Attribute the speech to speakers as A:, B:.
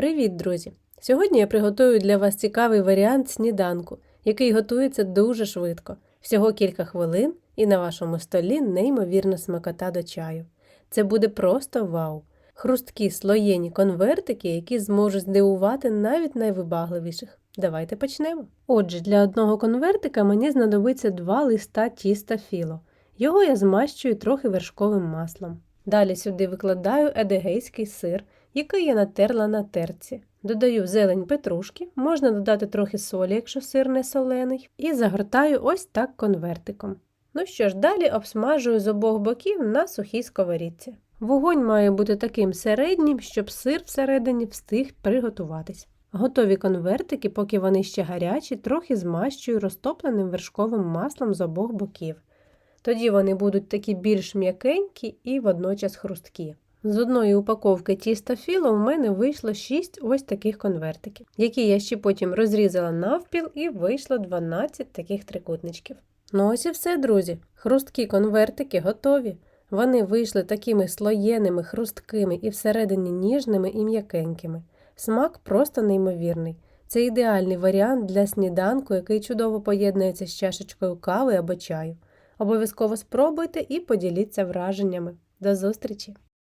A: Привіт, друзі! Сьогодні я приготую для вас цікавий варіант сніданку, який готується дуже швидко, всього кілька хвилин, і на вашому столі неймовірна смакота до чаю. Це буде просто вау! Хрусткі слоєні конвертики, які зможуть здивувати навіть найвибагливіших. Давайте почнемо. Отже, для одного конвертика мені знадобиться два листа тіста філо. Його я змащую трохи вершковим маслом. Далі сюди викладаю едегейський сир, який я натерла на терці. Додаю зелень петрушки, можна додати трохи солі, якщо сир не солений, і загортаю ось так конвертиком. Ну що ж, далі обсмажую з обох боків на сухій сковорідці. Вогонь має бути таким середнім, щоб сир всередині встиг приготуватись. Готові конвертики, поки вони ще гарячі, трохи змащую розтопленим вершковим маслом з обох боків. Тоді вони будуть такі більш м'якенькі і водночас хрусткі. З одної упаковки тіста філо в мене вийшло 6 ось таких конвертиків, які я ще потім розрізала навпіл і вийшло 12 таких трикутничків. Ну ось і все, друзі. Хрусткі конвертики готові. Вони вийшли такими слоєними, хрусткими і всередині ніжними і м'якенькими. Смак просто неймовірний. Це ідеальний варіант для сніданку, який чудово поєднується з чашечкою кави або чаю. Обов'язково спробуйте і поділіться враженнями. До зустрічі!